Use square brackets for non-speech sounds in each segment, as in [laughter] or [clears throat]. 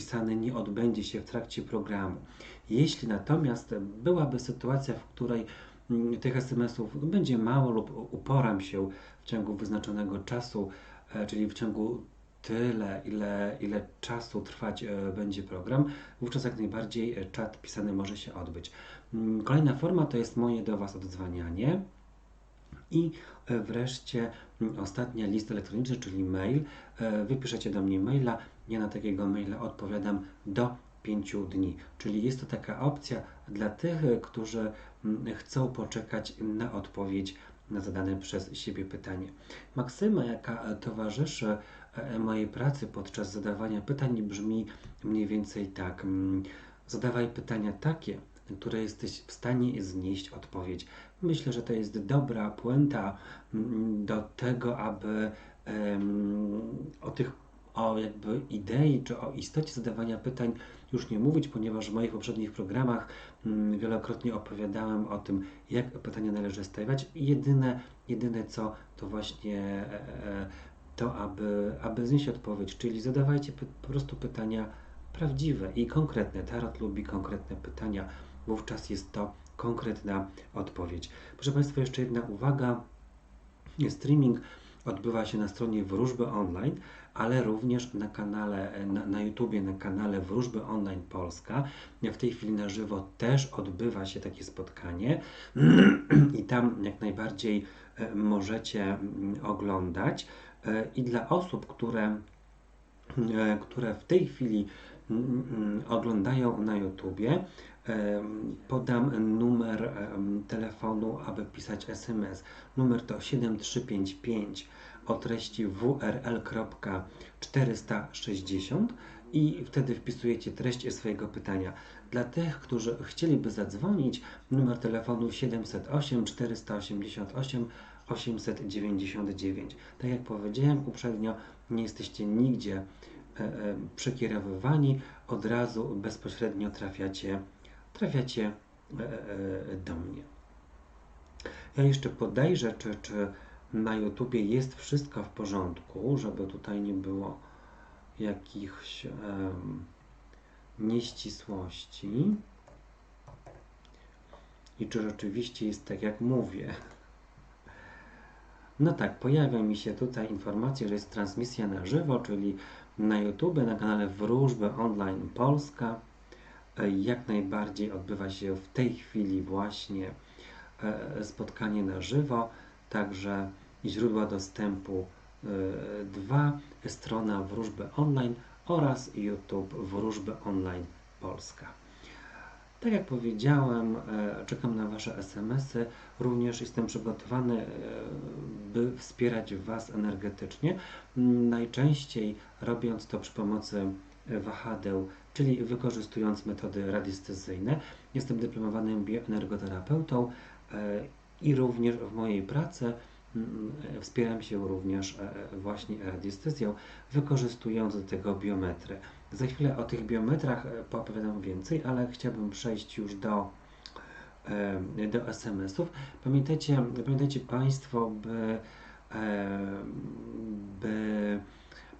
pisany nie odbędzie się w trakcie programu. Jeśli natomiast byłaby sytuacja, w której mm, tych SMS-ów będzie mało lub uporam się w ciągu wyznaczonego czasu, e, czyli w ciągu tyle, ile, ile czasu trwać e, będzie program, wówczas jak najbardziej e, czat pisany może się odbyć. Mm, Kolejna forma to jest moje do Was oddzwanianie. I wreszcie mm, ostatnia list elektroniczny, czyli mail. E, Wy piszecie do mnie maila, ja na takiego maila odpowiadam do 5 dni. Czyli jest to taka opcja dla tych, którzy mm, chcą poczekać na odpowiedź na zadane przez siebie pytanie. Maksyma, jaka towarzyszy e, mojej pracy podczas zadawania pytań, brzmi mniej więcej tak. mm, Zadawaj pytania takie, które jesteś w stanie znieść odpowiedź. Myślę, że to jest dobra puenta mm, do tego, aby em, o tych, o jakby idei czy o istocie zadawania pytań już nie mówić, ponieważ w moich poprzednich programach mm, wielokrotnie opowiadałem o tym, jak pytania należy stawiać. Jedyne, jedyne co to właśnie e, e, to, aby, aby znieść odpowiedź, czyli zadawajcie po prostu pytania prawdziwe i konkretne. Tarot lubi konkretne pytania, wówczas jest to konkretna odpowiedź. Proszę Państwa, jeszcze jedna uwaga. Streaming odbywa się na stronie Wróżby Online, ale również na kanale, na, na YouTubie, na kanale Wróżby Online Polska. W tej chwili na żywo też odbywa się takie spotkanie [clears throat] i tam jak najbardziej e, możecie mm, oglądać. E, I dla osób, które, e, które w tej chwili oglądają na YouTubie, podam numer telefonu, aby pisać SMS. Numer to 7355 o treści wrl.460 i wtedy wpisujecie treść swojego pytania. Dla tych, którzy chcieliby zadzwonić, numer telefonu 708 488 899. Tak jak powiedziałem uprzednio, nie jesteście nigdzie przekierowywani, od razu bezpośrednio trafiacie, trafiacie e, e, do mnie. Ja jeszcze podejrzę, czy, czy na YouTubie jest wszystko w porządku, żeby tutaj nie było jakichś em, nieścisłości. I czy rzeczywiście jest tak, jak mówię. No tak, pojawia mi się tutaj informacja, że jest transmisja na żywo, czyli na YouTube, na kanale Wróżby Online Polska. E, Jak najbardziej odbywa się w tej chwili właśnie e, spotkanie na żywo, także źródła dostępu 2, strona Wróżby Online oraz YouTube Wróżby Online Polska. Tak jak powiedziałem, e, czekam na Wasze SMS-y. Również jestem przygotowany, e, by wspierać Was energetycznie. M, Najczęściej robiąc to przy pomocy wahadeł, czyli wykorzystując metody radiestezyjne. Jestem dyplomowanym bioenergoterapeutą e, i również w mojej pracy mm, wspieram się również właśnie radiestezją, wykorzystując do tego biometry. Za chwilę o tych biometrach e, poopowiadam więcej, ale chciałbym przejść już do, e, do SMS-ów. Pamiętajcie, pamiętajcie Państwo, by, e, by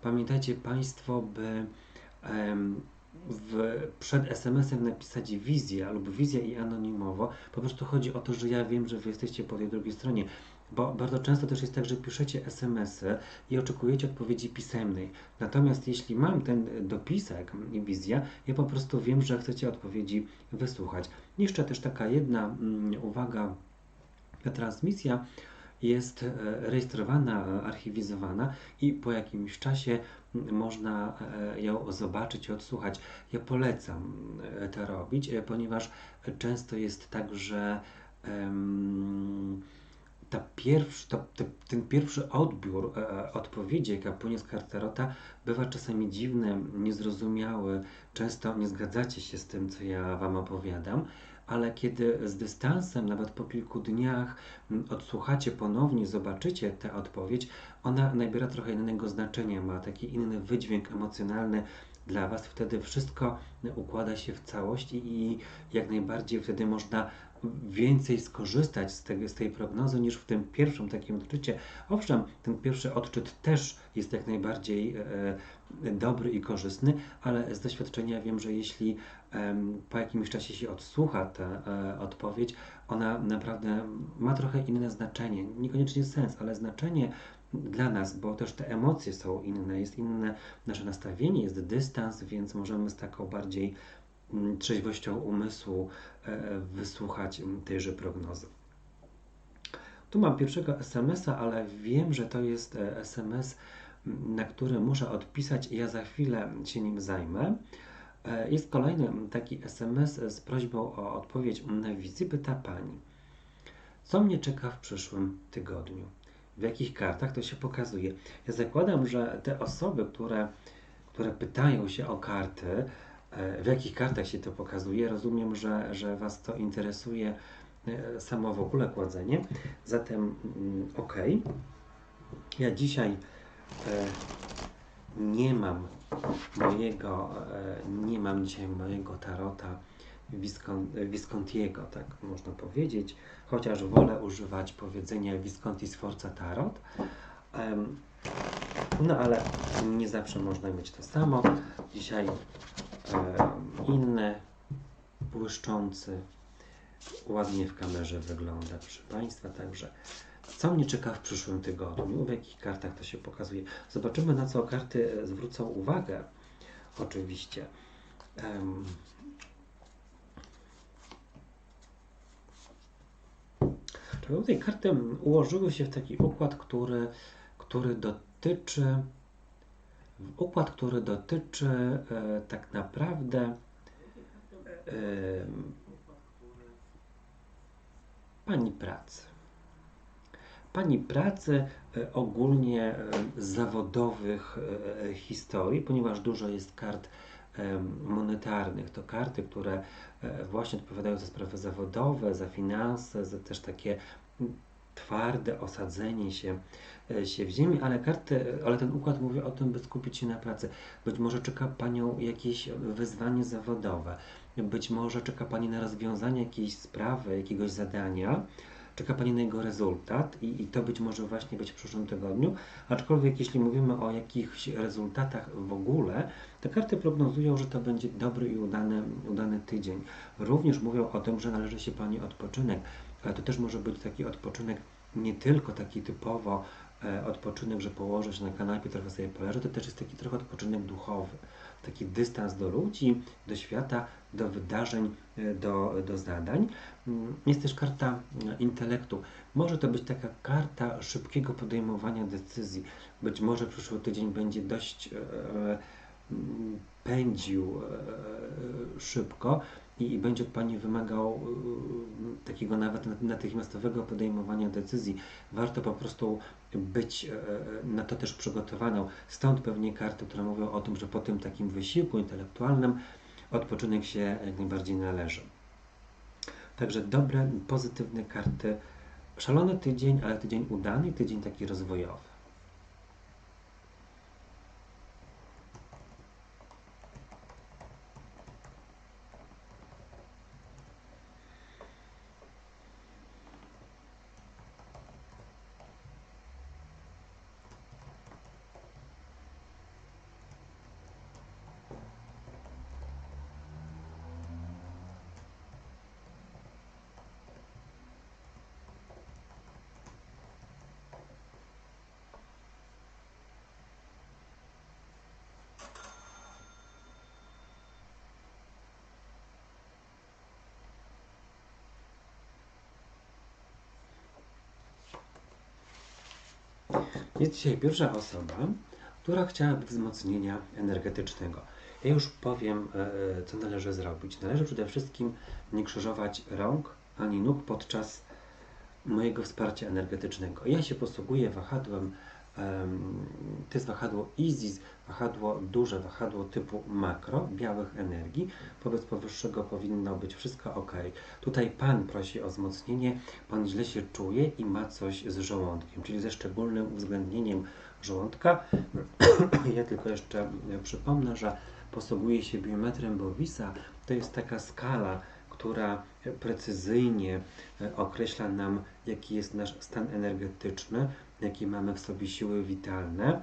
pamiętajcie Państwo, by w, przed SMS-em napisać wizję lub wizję i anonimowo. Po prostu chodzi o to, że ja wiem, że Wy jesteście po tej drugiej stronie. Bo bardzo często też jest tak, że piszecie SMS-y i oczekujecie odpowiedzi pisemnej. Natomiast jeśli mam ten dopisek i wizja, ja po prostu wiem, że chcecie odpowiedzi wysłuchać. Jeszcze też taka jedna mm, uwaga. Ta transmisja jest e, rejestrowana, archiwizowana i po jakimś czasie m, można e, ją zobaczyć i odsłuchać. Ja polecam e, to robić, ponieważ często jest tak, że em, ta pierwszy, to, te, ten pierwszy odbiór e, odpowiedzi, jaka płynie z karterota, bywa czasami dziwny, niezrozumiały. Często nie zgadzacie się z tym, co ja Wam opowiadam, ale kiedy z dystansem, nawet po kilku dniach, odsłuchacie ponownie, zobaczycie tę odpowiedź, ona nabiera trochę innego znaczenia, ma taki inny wydźwięk emocjonalny dla Was. Wtedy wszystko układa się w całość i, i jak najbardziej wtedy można więcej skorzystać z, tego, z tej prognozy niż w tym pierwszym takim odczycie. Owszem, ten pierwszy odczyt też jest jak najbardziej e, e dobry i korzystny, ale z doświadczenia wiem, że jeśli e, po jakimś czasie się odsłucha tę e, odpowiedź, ona naprawdę ma trochę inne znaczenie. Niekoniecznie sens, ale znaczenie dla nas, bo też te emocje są inne, jest inne nasze nastawienie, jest dystans, więc możemy z taką bardziej trzeźwością umysłu e, wysłuchać mm, tejże prognozy. Tu mam pierwszego SMS-a, ale wiem, że to jest e, SMS, mm, na który muszę odpisać ja za chwilę się nim zajmę. E, jest kolejny taki SMS z prośbą o odpowiedź na wizję. Pyta Pani, co mnie czeka w przyszłym tygodniu? w jakich kartach to się pokazuje. Ja zakładam, że te osoby, które, które pytają się o karty, e, w jakich kartach się to pokazuje, rozumiem, że, że Was to interesuje e, samo w ogóle kładzenie. Zatem mm, ok. Ja dzisiaj e, nie mam mojego, nie mam dzisiaj mojego tarota Viscontiego, tak można powiedzieć, chociaż wolę używać powiedzenia Visconti Sforza Tarot. No ale nie zawsze można mieć to samo. Dzisiaj inny, błyszczący, ładnie w kamerze wygląda, proszę Państwa, także co mnie czeka w przyszłym tygodniu, w jakich kartach to się pokazuje. Zobaczymy, na co karty zwrócą uwagę. Oczywiście. Tutaj karty ułożyły się w taki układ, który, który dotyczy układ, który dotyczy e, tak naprawdę e, pani pracy. Pani pracy e, ogólnie zawodowych historii, ponieważ dużo jest kart monetarnych. To karty, które właśnie odpowiadają za sprawy zawodowe, za finanse, za też takie twarde osadzenie się, e, się w ziemi, ale karty, ale ten układ mówi o tym, by skupić się na pracy. Być może czeka Panią jakieś wyzwanie zawodowe, być może czeka Pani na rozwiązanie jakiejś sprawy, jakiegoś zadania, czeka Pani na jego rezultat i, i to być może właśnie być w przyszłym tygodniu, aczkolwiek jeśli mówimy o jakichś rezultatach w ogóle, te karty prognozują, że to będzie dobry i udany, udany tydzień. Również mówią o tym, że należy się Pani odpoczynek, ale to też może być taki odpoczynek nie tylko taki typowo e, odpoczynek, że położę się na kanapie, trochę sobie poleżę, to też jest taki trochę odpoczynek duchowy, taki dystans do ludzi, do świata, do wydarzeń, e, do, do zadań. Mm, jest też karta e, intelektu. Może to być taka karta szybkiego podejmowania decyzji. Być może przyszły tydzień będzie dość pędził szybko i, będzie od Pani wymagał e, takiego nawet natychmiastowego podejmowania decyzji. Warto po prostu być e, na to też przygotowaną. Stąd pewnie karty, które mówią o tym, że po tym takim wysiłku intelektualnym odpoczynek się jak najbardziej należy. Także dobre, pozytywne karty. Szalony tydzień, ale tydzień udany, tydzień taki rozwojowy. Jest dzisiaj pierwsza osoba, która chciałaby wzmocnienia energetycznego. Ja już powiem, e, e, co należy zrobić. Należy przede wszystkim nie krzyżować rąk ani nóg podczas mojego wsparcia energetycznego. Ja się posługuję wahadłem to jest wahadło Isis, wahadło duże, wahadło typu makro, białych energii. Wobec powyższego powinno być wszystko ok. Tutaj Pan prosi o wzmocnienie, Pan źle się czuje i ma coś z żołądkiem, czyli ze szczególnym uwzględnieniem żołądka. [clears throat] ja tylko jeszcze przypomnę, że posługuje się biometrem Bowisa, to jest taka skala, która precyzyjnie e, określa nam, jaki jest nasz stan energetyczny, jakie mamy w sobie siły witalne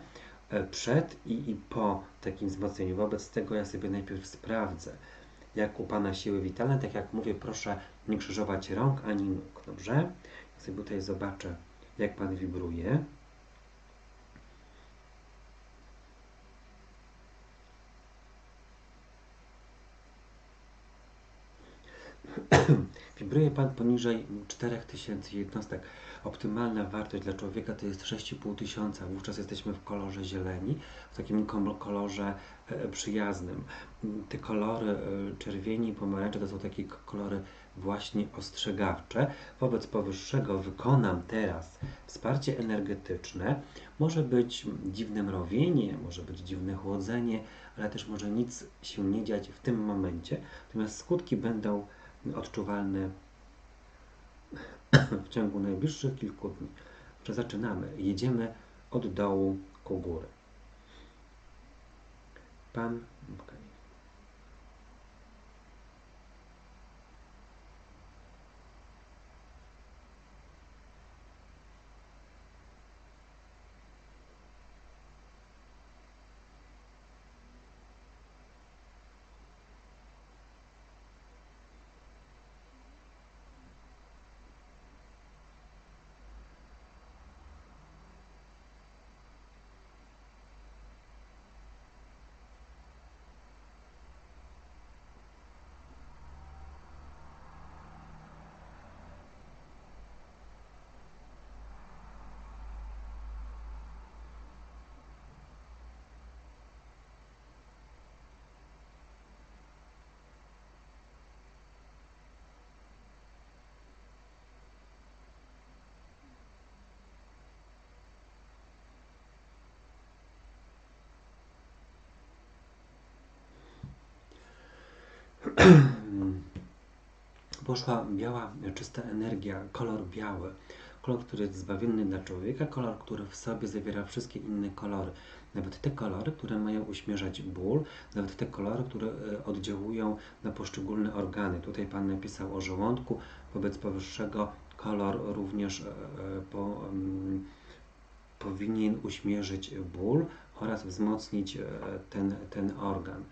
e, przed i, i po takim wzmocnieniu. Wobec tego ja sobie najpierw sprawdzę, jak u Pana siły witalne. Tak jak mówię, proszę nie krzyżować rąk ani nóg, dobrze? Ja sobie tutaj zobaczę, jak Pan wibruje. Wibruje Pan poniżej 4000 jednostek. Optymalna wartość dla człowieka to jest 6,5 tysiąca. Wówczas jesteśmy w kolorze zieleni, w takim kolorze e, przyjaznym. Te kolory e, czerwieni i pomarańcze to są takie kolory właśnie ostrzegawcze. Wobec powyższego wykonam teraz wsparcie energetyczne. Może być dziwne mrowienie, może być dziwne chłodzenie, ale też może nic się nie dziać w tym momencie. Natomiast skutki będą odczuwalne [clears throat] w ciągu najbliższych kilku dni. Że zaczynamy. Jedziemy od dołu ku góry. Pan [clears throat] poszła biała, czysta energia, kolor biały, kolor, który jest zbawienny dla człowieka, kolor, który w sobie zawiera wszystkie inne kolory. Nawet te kolory, które mają uśmierzać ból, nawet te kolory, które e, oddziałują na poszczególne organy. Tutaj Pan napisał o żołądku, wobec powyższego kolor również e, e, po, powinien uśmierzyć ból oraz wzmocnić ten, ten organ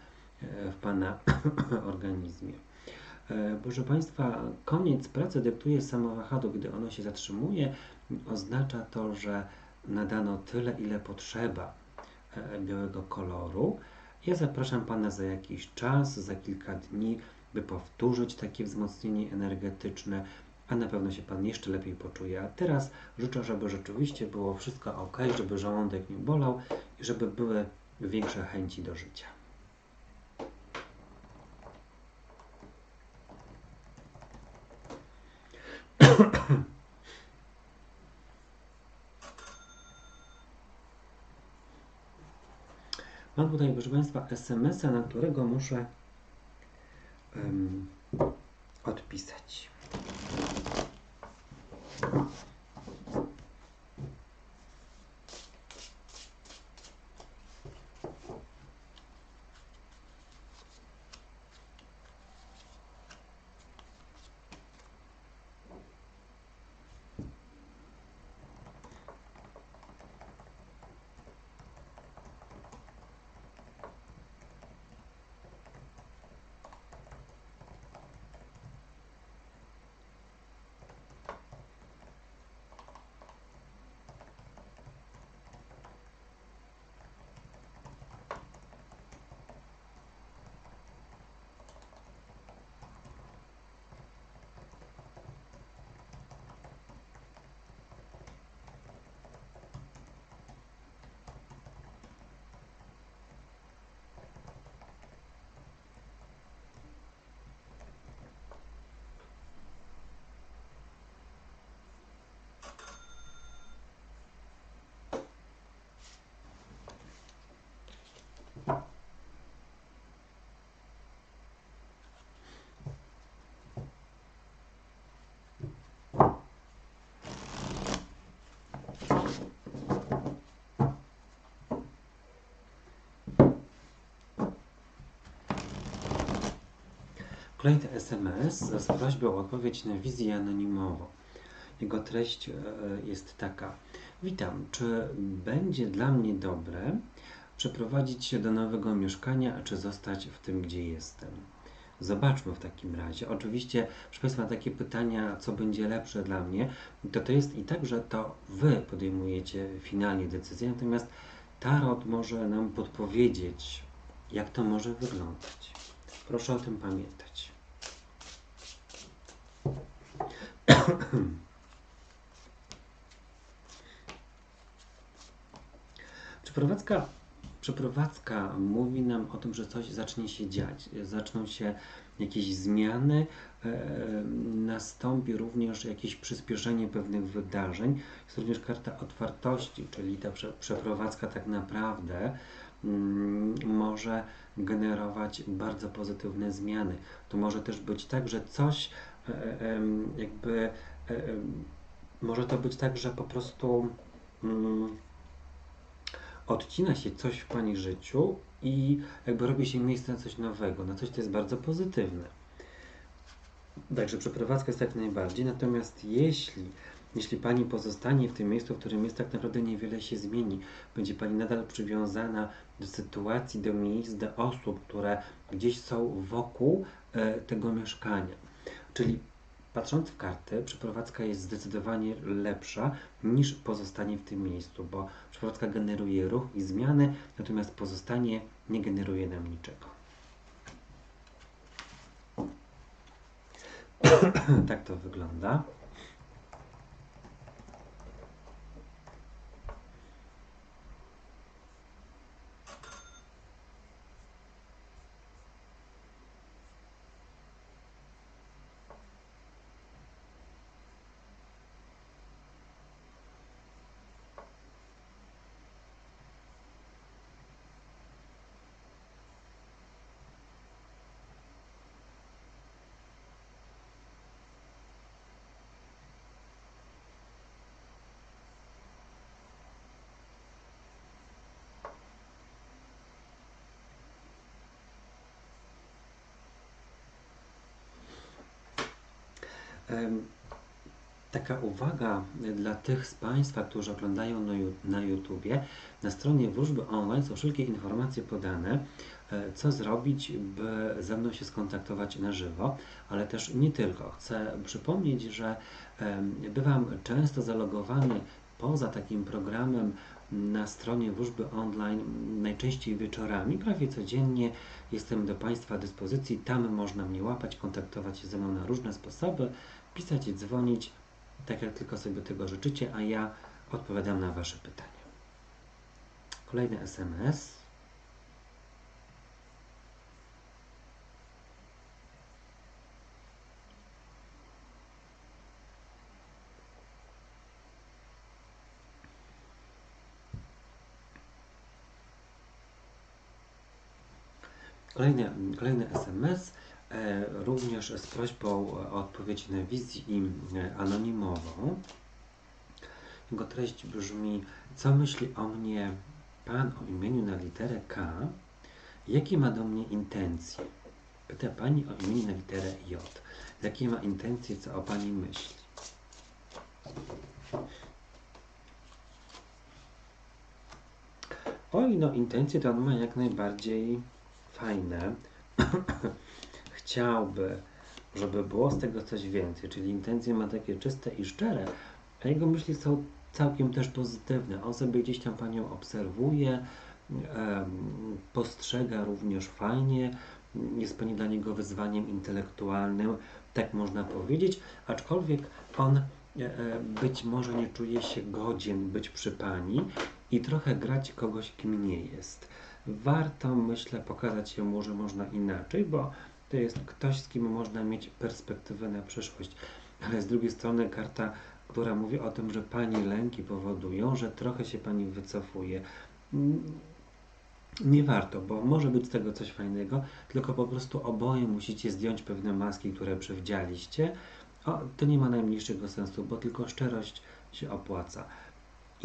w Pana [coughs] organizmie. E, proszę Państwa, koniec pracy dyktuje samo wahadło. Gdy ono się zatrzymuje, oznacza to, że nadano tyle, ile potrzeba e, białego koloru. Ja zapraszam Pana za jakiś czas, za kilka dni, by powtórzyć takie wzmocnienie energetyczne, a na pewno się Pan jeszcze lepiej poczuje. A teraz życzę, żeby rzeczywiście było wszystko ok, żeby żołądek nie bolał i żeby były większe chęci do życia. [coughs] Mam tutaj, proszę Państwa, SMS-a, na którego muszę um, odpisać. Kolejny SMS z prośbą o odpowiedź na wizję anonimową. Jego treść e, jest taka. Witam, czy będzie dla mnie dobre przeprowadzić się do nowego mieszkania, czy zostać w tym, gdzie jestem? Zobaczmy w takim razie. Oczywiście, proszę Państwa, takie pytania, co będzie lepsze dla mnie, to to jest i tak, że to Wy podejmujecie finalnie decyzję, natomiast Tarot może nam podpowiedzieć, jak to może wyglądać. Proszę o tym pamiętać. [clears throat] Przeprowadzka, przeprowadzka mówi nam o tym, że coś zacznie się dziać, zaczną się jakieś zmiany, e, nastąpi również jakieś przyspieszenie pewnych wydarzeń. Jest również karta otwartości, czyli ta prze, przeprowadzka tak naprawdę mm, może generować bardzo pozytywne zmiany. To może też być tak, że coś jakby może to być tak, że po prostu mm, odcina się coś w Pani życiu i jakby robi się miejsce na coś nowego, na coś, co jest bardzo pozytywne. Także przeprowadzka jest jak najbardziej, natomiast jeśli, jeśli Pani pozostanie w tym miejscu, w którym jest tak naprawdę niewiele się zmieni, będzie Pani nadal przywiązana do sytuacji, do miejsc, do osób, które gdzieś są wokół e, tego mieszkania. Czyli Patrząc w kartę, przeprowadzka jest zdecydowanie lepsza niż pozostanie w tym miejscu, bo przeprowadzka generuje ruch i zmiany, natomiast pozostanie nie generuje nam niczego. [coughs] tak to wygląda. Taka uwaga dla tych z Państwa, którzy oglądają na YouTubie. Na stronie wróżby online są wszelkie informacje podane, e, co zrobić, by ze mną się skontaktować na żywo, ale też nie tylko. Chcę przypomnieć, że bywam często zalogowany poza takim programem na stronie wróżby online, najczęściej wieczorami, prawie codziennie jestem do Państwa dyspozycji. Tam można mnie łapać, kontaktować się ze mną na różne sposoby pisać dzwonić, tak jak tylko sobie tego życzycie, a ja odpowiadam na Wasze pytania. Kolejny SMS. Kolejny, kolejny SMS. E, również z prośbą o odpowiedź na wizję e, anonimową. Jego treść brzmi: Co myśli o mnie Pan o imieniu na literę K? Jakie ma do mnie intencje? Pyta Pani o imieniu na literę J. Jakie ma intencje, co o Pani myśli? Oj, no intencje to on ma jak najbardziej fajne. [clears throat] chciałby, żeby było z tego coś więcej, czyli intencje ma takie czyste i szczere, a jego myśli są całkiem też pozytywne. On sobie gdzieś tam Panią obserwuje, postrzega również fajnie, jest Pani dla niego wyzwaniem intelektualnym, tak można powiedzieć, aczkolwiek on e, e, być może nie czuje się godzien być przy Pani i trochę grać kogoś, kim nie jest. Warto, myślę, pokazać się mu, że można inaczej, bo to jest ktoś, z kim można mieć perspektywę na przyszłość. Ale z drugiej strony karta, która mówi o tym, że Pani lęki powodują, że trochę się Pani wycofuje. Mm, nie warto, bo może być z tego coś fajnego, tylko po prostu oboje musicie zdjąć pewne maski, które przewdzialiście. O, to nie ma najmniejszego sensu, bo tylko szczerość się opłaca.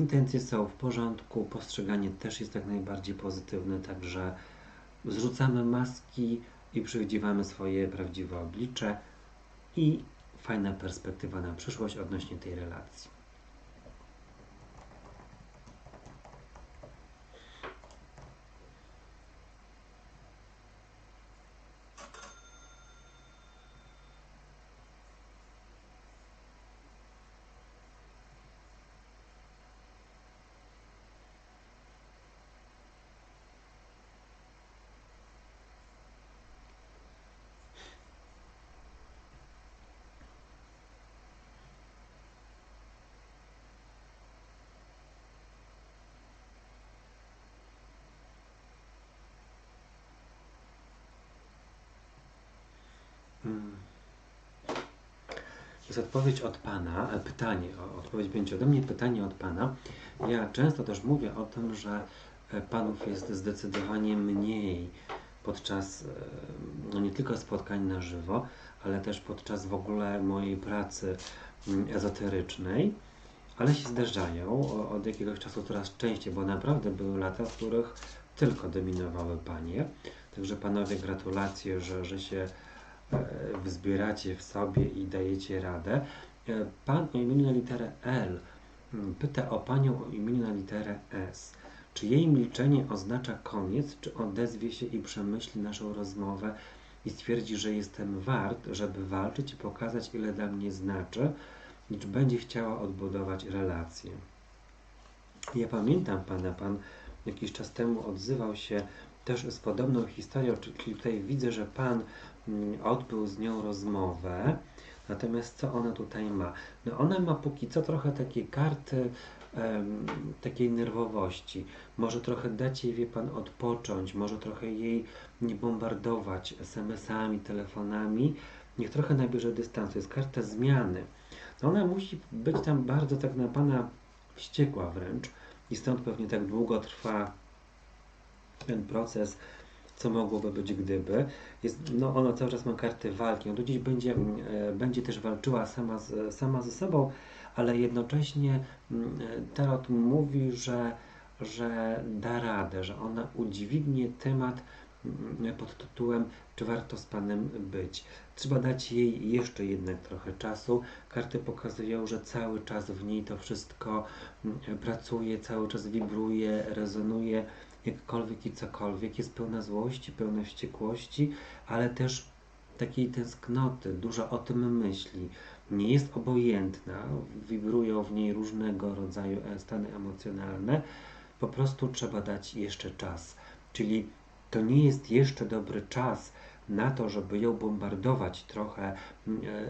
Intencje są w porządku, postrzeganie też jest jak najbardziej pozytywne, także zrzucamy maski, i przewidziewamy swoje prawdziwe oblicze i fajna perspektywa na przyszłość odnośnie tej relacji. Jest odpowiedź od Pana, e, pytanie, odpowiedź będzie ode mnie, pytanie od Pana. Ja często też mówię o tym, że e, Panów jest zdecydowanie mniej podczas e, no nie tylko spotkań na żywo, ale też podczas w ogóle mojej pracy mm, ezoterycznej, ale się zdarzają od jakiegoś czasu coraz częściej, bo naprawdę były lata, w których tylko dominowały panie. Także panowie, gratulacje, że, że się wzbieracie w sobie i dajecie radę. E, pan o imieniu na literę L mm, pyta o panią o imieniu na literę S. Czy jej milczenie oznacza koniec, czy odezwie się i przemyśli naszą rozmowę i stwierdzi, że jestem wart, żeby walczyć i pokazać, ile dla mnie znaczy, czy będzie chciała odbudować relacje. Ja pamiętam Pana, Pan jakiś czas temu odzywał się też z podobną historią, czyli tutaj widzę, że Pan odbył z nią rozmowę. Natomiast co ona tutaj ma? No ona ma póki co trochę takie karty um, takiej nerwowości. Może trochę dać jej, wie Pan, odpocząć, może trochę jej nie bombardować SMS-ami, telefonami. Niech trochę nabierze dystansu. Jest karta zmiany. No ona musi być tam bardzo tak na Pana wściekła wręcz i stąd pewnie tak długo trwa ten proces co mogłoby być gdyby. Jest, no ona cały czas ma karty walki, on do dziś będzie, e, będzie też walczyła sama, z, sama ze sobą, ale jednocześnie mm, Tarot mówi, że, że da radę, że ona udźwignie temat mm, pod tytułem czy warto z Panem być. Trzeba dać jej jeszcze jednak trochę czasu. Karty pokazują, że cały czas w niej to wszystko mm, pracuje, cały czas wibruje, rezonuje jakkolwiek i cokolwiek, jest pełna złości, pełna wściekłości, ale też takiej tęsknoty, dużo o tym myśli. Nie jest obojętna, wibrują w niej różnego rodzaju e, stany emocjonalne. Po prostu trzeba dać jeszcze czas. Czyli to nie jest jeszcze dobry czas na to, żeby ją bombardować trochę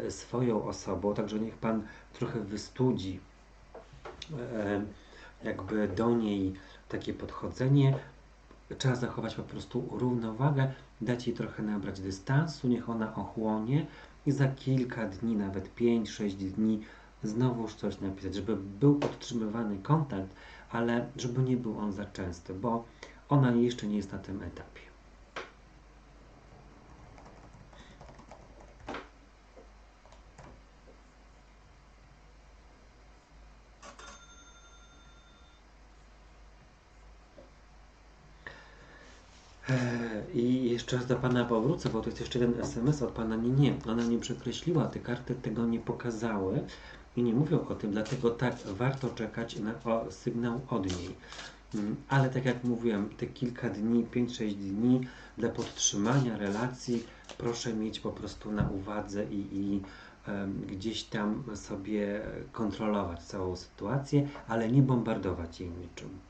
e, swoją osobą, także niech Pan trochę wystudzi e, jakby do niej takie podchodzenie. Trzeba zachować po prostu równowagę, dać jej trochę nabrać dystansu, niech ona ochłonie i za kilka dni, nawet 5-6 dni, znowuż coś napisać, żeby był podtrzymywany kontakt, ale żeby nie był on za częsty, bo ona jeszcze nie jest na tym etapie. Raz do Pana powrócę, bo to jest jeszcze jeden SMS od Pana. Nie, nie, ona nie przekreśliła, te karty tego nie pokazały i nie mówią o tym, dlatego tak, warto czekać na o, sygnał od niej. Mm, ale tak jak mówiłem, te kilka dni, 5-6 dni dla podtrzymania relacji proszę mieć po prostu na uwadze i, i um, gdzieś tam sobie kontrolować całą sytuację, ale nie bombardować jej niczym.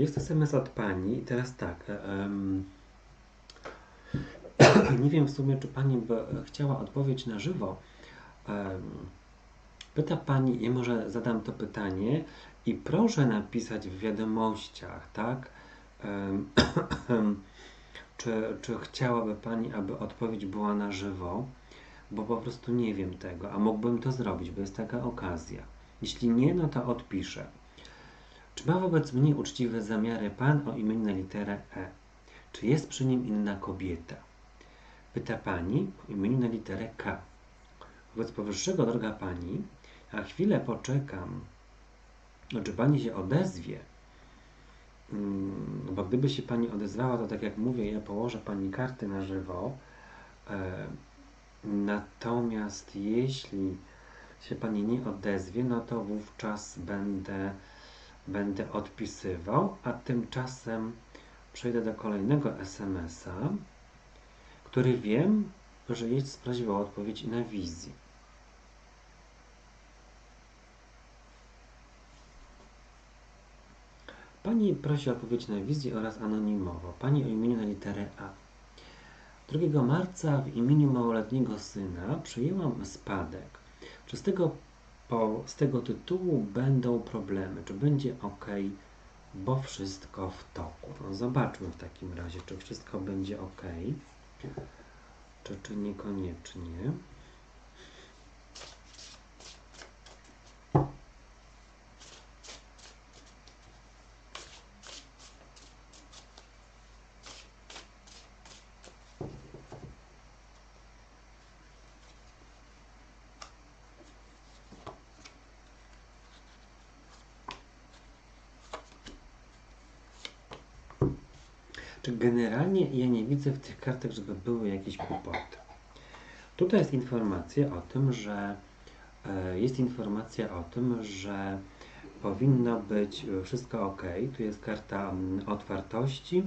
Jest SMS od Pani teraz tak. Um, [coughs] nie wiem w sumie, czy Pani by chciała odpowiedź na żywo. Um, pyta Pani, ja może zadam to pytanie i proszę napisać w wiadomościach, tak? Um, [coughs] czy, czy chciałaby Pani, aby odpowiedź była na żywo, bo po prostu nie wiem tego, a mógłbym to zrobić, bo jest taka okazja. Jeśli nie, no to odpiszę. Czy ma wobec mnie uczciwe zamiary Pan o imieniu literę E? Czy jest przy nim inna kobieta? Pyta Pani o imieniu na literę K. Wobec powyższego, droga Pani, a chwilę poczekam, no, czy Pani się odezwie, Mm, bo gdyby się Pani odezwała, to tak jak mówię, ja położę Pani karty na żywo. E, Natomiast jeśli się Pani nie odezwie, no to wówczas będę, będę odpisywał, a tymczasem przejdę do kolejnego SMS-a, który wiem, że jest w sprawie o odpowiedź na wizji. Pani prosi o odpowiedź na wizję oraz anonimowo. Pani o imieniu na literę A. 2 marca w imieniu małoletniego syna przyjęłam spadek. Czy z tego, po, z tego tytułu będą problemy? Czy będzie ok, bo wszystko w toku? No zobaczmy w takim razie, czy wszystko będzie ok, czy, czy niekoniecznie. Czy generalnie ja nie widzę w tych kartach, żeby były jakieś kłopoty. Tutaj jest informacja o tym, że e, jest informacja o tym, że powinno być wszystko ok. Tu jest karta mm, otwartości,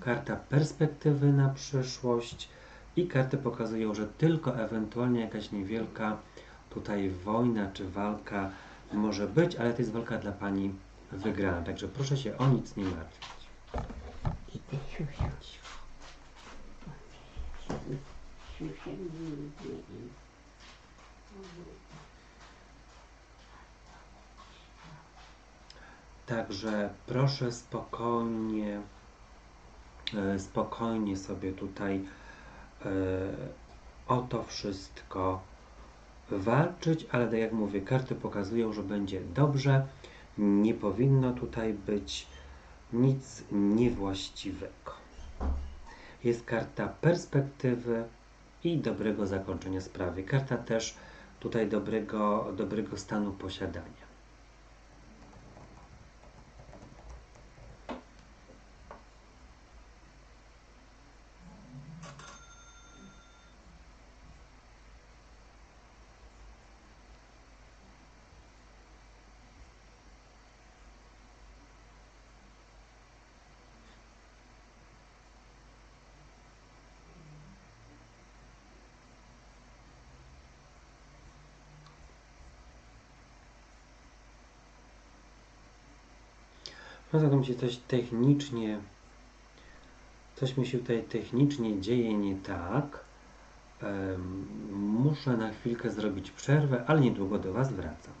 karta perspektywy na przyszłość i karty pokazują, że tylko ewentualnie jakaś niewielka tutaj wojna czy walka może być, ale to jest walka dla Pani wygrana. Także proszę się o nic nie martwić. Idę siusiu. Siusia nie idzie. Także proszę spokojnie, e, spokojnie sobie tutaj e, o to wszystko walczyć, ale tak jak mówię, karty pokazują, że będzie dobrze. Nie powinno tutaj być nic niewłaściwego. Jest karta perspektywy i dobrego zakończenia sprawy. Karta też tutaj dobrego, dobrego stanu posiadania. To mi się coś technicznie, coś mi się tutaj technicznie dzieje nie tak. Muszę na chwilkę zrobić przerwę, ale niedługo do Was wracam.